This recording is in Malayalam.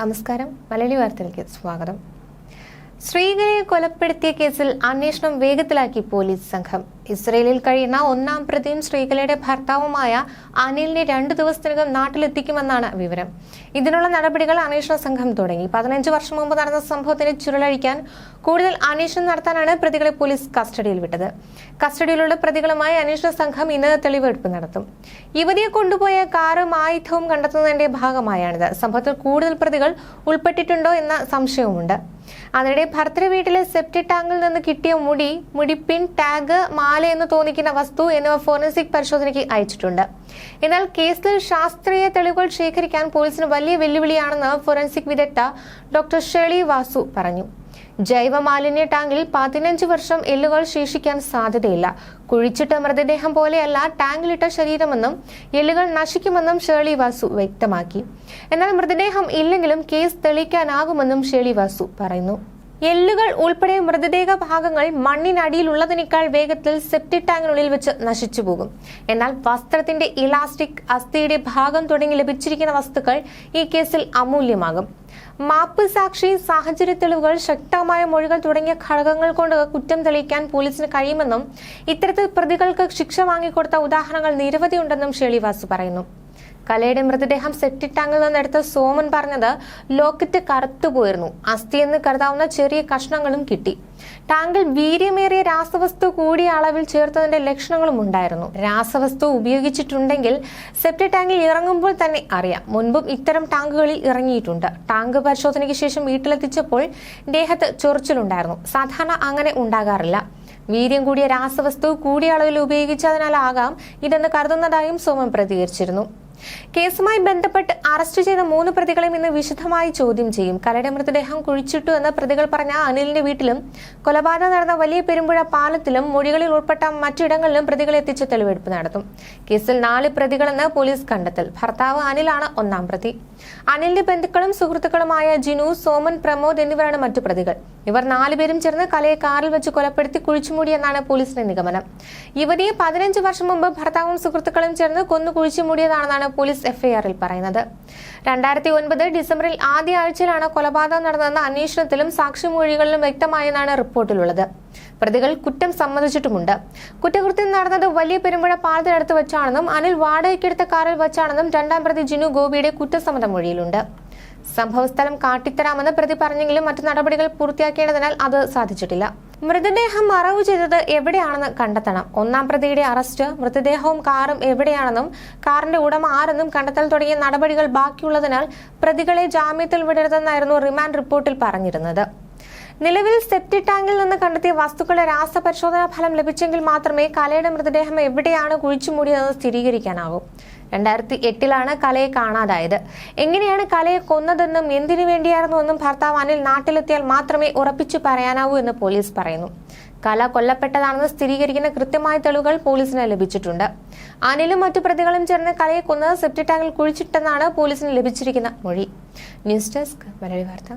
നമസ്കാരം. മലയാളി വാർത്തയിലേക്ക് സ്വാഗതം. സ്ത്രീകളെ കൊലപ്പെടുത്തിയ കേസിൽ അന്വേഷണം വേഗത്തിലാക്കി പോലീസ് സംഘം. ഇസ്രയേലിൽ കഴിയുന്ന ഒന്നാം പ്രതിയും ശ്രീകലയുടെ ഭർത്താവുമായ അനിലിനെ രണ്ടു ദിവസത്തിനകം നാട്ടിലെത്തിക്കുമെന്നാണ് വിവരം. ഇതിനുള്ള നടപടികൾ അന്വേഷണ സംഘം തുടങ്ങി. പതിനഞ്ച് വർഷം മുമ്പ് നടന്ന സംഭവത്തിന് ചുരുളഴിക്കാൻ കൂടുതൽ അന്വേഷണം നടത്താനാണ് പ്രതികളെ പോലീസ് കസ്റ്റഡിയിൽ വിട്ടത്. കസ്റ്റഡിയിലുള്ള പ്രതികളുമായി അന്വേഷണ സംഘം ഇന്ന് തെളിവെടുപ്പ് നടത്തും. യുവതിയെ കൊണ്ടുപോയ കാറും ആയുധവും കണ്ടെത്തുന്നതിന്റെ ഭാഗമായാണിത്. സംഭവത്തിൽ കൂടുതൽ പ്രതികൾ ഉൾപ്പെട്ടിട്ടുണ്ടോ എന്ന സംശയവുമുണ്ട്. അതിനിടെ ഭർത്തൃ വീട്ടിലെ സെപ്റ്റി ടാങ്കിൽ നിന്ന് കിട്ടിയ മുടി മുടിപ്പിൻ ടാഗ് മാല എന്ന് തോന്നിക്കുന്ന വസ്തു എന്നിവ ഫോറൻസിക് പരിശോധനയ്ക്ക് അയച്ചിട്ടുണ്ട്. എന്നാൽ കേസിൽ ശാസ്ത്രീയ തെളിവുകൾ ശേഖരിക്കാൻ പോലീസിന് വലിയ വെല്ലുവിളിയാണെന്ന് ഫോറൻസിക് വിദഗ്ധ ഡോക്ടർ ഷെളി വാസു പറഞ്ഞു. ജൈവ മാലിന്യ ടാങ്കിൽ പതിനഞ്ച് വർഷം എല്ലുകൾ ശേഷിക്കാൻ സാധ്യതയില്ല. കുഴിച്ചിട്ട മൃതദേഹം പോലെയല്ല ടാങ്കിലിട്ട ശരീരമെന്നും എല്ലുകൾ നശിക്കുമെന്നും ഷേളി വാസു വ്യക്തമാക്കി. എന്നാൽ മൃതദേഹം ഇല്ലെങ്കിലും കേസ് തെളിയിക്കാനാകുമെന്നും ഷേളി വാസു പറയുന്നു. എല്ലുകൾ ഉൾപ്പെടെ മൃതദേഹ ഭാഗങ്ങൾ മണ്ണിനടിയിലുള്ളതിനേക്കാൾ വേഗത്തിൽ സെപ്റ്റി ടാങ്കിനുള്ളിൽ വെച്ച് നശിച്ചു പോകും. എന്നാൽ വസ്ത്രത്തിന്റെ ഇലാസ്റ്റിക് അസ്ഥിയുടെ ഭാഗം തുടങ്ങി ലഭിച്ചിരിക്കുന്ന വസ്തുക്കൾ ഈ കേസിൽ അമൂല്യമാകും. മാപ്പ് സാക്ഷി സാഹചര്യ തെളിവുകൾ ശക്തമായ മൊഴികൾ തുടങ്ങിയ ഘടകങ്ങൾ കൊണ്ട് കുറ്റം തെളിയിക്കാൻ പോലീസിന് കഴിയുമെന്നും ഇത്തരത്തിൽ പ്രതികൾക്ക് ശിക്ഷ വാങ്ങിക്കൊടുത്ത ഉദാഹരണങ്ങൾ നിരവധിയുണ്ടെന്നും ഷെളിവാസു പറയുന്നു. കലയുടെ മൃതദേഹം സെറ്റിട്ടാങ്ങിൽ നിന്നെടുത്ത സോമൻ പറഞ്ഞത് ലോക്കറ്റ് കറുത്തുപോയിരുന്നു അസ്ഥിയെന്ന് കരുതാവുന്ന ചെറിയ കഷ്ണങ്ങളും കിട്ടി. ടാങ്കിൽ വീര്യമേറിയ രാസവസ്തു കൂടിയ അളവിൽ ചേർത്തതിന്റെ ലക്ഷണങ്ങളും ഉണ്ടായിരുന്നു. രാസവസ്തു ഉപയോഗിച്ചിട്ടുണ്ടെങ്കിൽ സെപ്റ്റി ടാങ്കിൽ ഇറങ്ങുമ്പോൾ തന്നെ അറിയാം. മുൻപും ഇത്തരം ടാങ്കുകളിൽ ഇറങ്ങിയിട്ടുണ്ട്. ടാങ്ക് പരിശോധനയ്ക്ക് ശേഷം വീട്ടിലെത്തിച്ചപ്പോൾ ദേഹത്ത് ചൊറിച്ചിലുണ്ടായിരുന്നു. സാധാരണ അങ്ങനെ ഉണ്ടാകാറില്ല. വീര്യം കൂടിയ രാസവസ്തു കൂടിയ അളവിൽ ഉപയോഗിച്ചതിനാലാകാം ഇതെന്ന് കരുതുന്നതായും സോമൻ പ്രതികരിച്ചിരുന്നു. കേസുമായി ബന്ധപ്പെട്ട് അറസ്റ്റ് ചെയ്ത മൂന്ന് പ്രതികളെയും ഇന്ന് വിശദമായി ചോദ്യം ചെയ്യും. കലയുടെ മൃതദേഹം കുഴിച്ചിട്ടു എന്ന് പ്രതികൾ പറഞ്ഞ അനിലിന്റെ വീട്ടിലും കൊലപാതകം നടന്ന വലിയ പെരുമ്പുഴ പാലത്തിലും മൊഴികളിൽ ഉൾപ്പെട്ട മറ്റിടങ്ങളിലും പ്രതികളെ എത്തിച്ച് തെളിവെടുപ്പ് നടത്തും. കേസിൽ നാല് പ്രതികളെന്ന് പോലീസ് കണ്ടെത്തൽ. ഭർത്താവ് അനിലാണ് ഒന്നാം പ്രതി. അനിലിന്റെ ബന്ധുക്കളും സുഹൃത്തുക്കളുമായ ജിനു സോമൻ പ്രമോദ് എന്നിവരാണ് മറ്റു പ്രതികൾ. ഇവർ നാലുപേരും ചേർന്ന് കലയെ കാറിൽ വെച്ച് കൊലപ്പെടുത്തി കുഴിച്ചുമൂടി എന്നാണ് പോലീസിന്റെ നിഗമനം. യുവതിയെ പതിനഞ്ച് വർഷം മുമ്പ് ഭർത്താവും സുഹൃത്തുക്കളും ചേർന്ന് കൊന്നു കുഴിച്ചുമൂടിയതാണെന്നാണ് പോലീസ് എഫ്ഐആറിൽ പറയുന്നത്. രണ്ടായിരത്തി ഒൻപത് ഡിസംബറിൽ ആദ്യ ആഴ്ചയിലാണ് കൊലപാതകം നടന്നതെന്ന അന്വേഷണത്തിലും സാക്ഷിമൊഴികളിലും വ്യക്തമായെന്നാണ് റിപ്പോർട്ടിലുള്ളത്. പ്രതികൾ കുറ്റം സമ്മതിച്ചിട്ടുമുണ്ട്. കുറ്റകൃത്യം നടന്നത് വലിയ പെരുമ്പുഴ പാലത്തിനടുത്ത് വെച്ചാണെന്നും അനിൽ വാടകയ്ക്കെടുത്ത കാറിൽ വെച്ചാണെന്നും രണ്ടാം പ്രതി ജിനു ഗോപിയുടെ കുറ്റസമ്മത മൊഴിയിലുണ്ട്. സംഭവസ്ഥലം കാട്ടിത്തരാമെന്ന് പ്രതി പറഞ്ഞെങ്കിലും മറ്റു നടപടികൾ പൂർത്തിയാക്കേണ്ടതിനാൽ അത് സാധിച്ചിട്ടില്ല. മൃതദേഹം മറവ് ചെയ്തത് എവിടെയാണെന്ന് കണ്ടെത്തണം. ഒന്നാം പ്രതിയുടെ അറസ്റ്റ് മൃതദേഹവും കാറും എവിടെയാണെന്നും കാറിന്റെ ഉടമ ആരെന്നും കണ്ടെത്തൽ തുടങ്ങിയ നടപടികൾ ബാക്കിയുള്ളതിനാൽ പ്രതികളെ ജാമ്യത്തിൽ വിടരുതെന്നായിരുന്നു റിമാൻഡ് റിപ്പോർട്ടിൽ പറഞ്ഞിരുന്നത്. നിലവിൽ സെപ്റ്റി ടാങ്കിൽ നിന്ന് കണ്ടെത്തിയ വസ്തുക്കളുടെ രാസപരിശോധനാ ഫലം ലഭിച്ചെങ്കിൽ മാത്രമേ കലയുടെ മൃതദേഹം എവിടെയാണ് കുഴിച്ചു മൂടിയതെന്ന് സ്ഥിരീകരിക്കാനാകൂ രണ്ടായിരത്തി എട്ടിലാണ് കലയെ കാണാതായത്. എങ്ങനെയാണ് കലയെ കൊന്നതെന്നും എന്തിനു വേണ്ടിയായിരുന്നുവെന്നും ഭർത്താവ് അനിൽ നാട്ടിലെത്തിയാൽ മാത്രമേ ഉറപ്പിച്ചു പറയാനാവൂ എന്ന് പോലീസ് പറയുന്നു. കല കൊല്ലപ്പെട്ടതാണെന്ന് സ്ഥിരീകരിക്കുന്ന കൃത്യമായ തെളിവുകൾ പോലീസിന് ലഭിച്ചിട്ടുണ്ട്. അനിലും മറ്റു പ്രതികളും ചേർന്ന് കലയെ കൊന്നത് സെപ്റ്റി ടാങ്കിൽ കുഴിച്ചിട്ടെന്നാണ് പോലീസിന് ലഭിച്ചിരിക്കുന്ന മൊഴി. ന്യൂസ് ഡെസ്ക് മലയാളി വാർത്ത.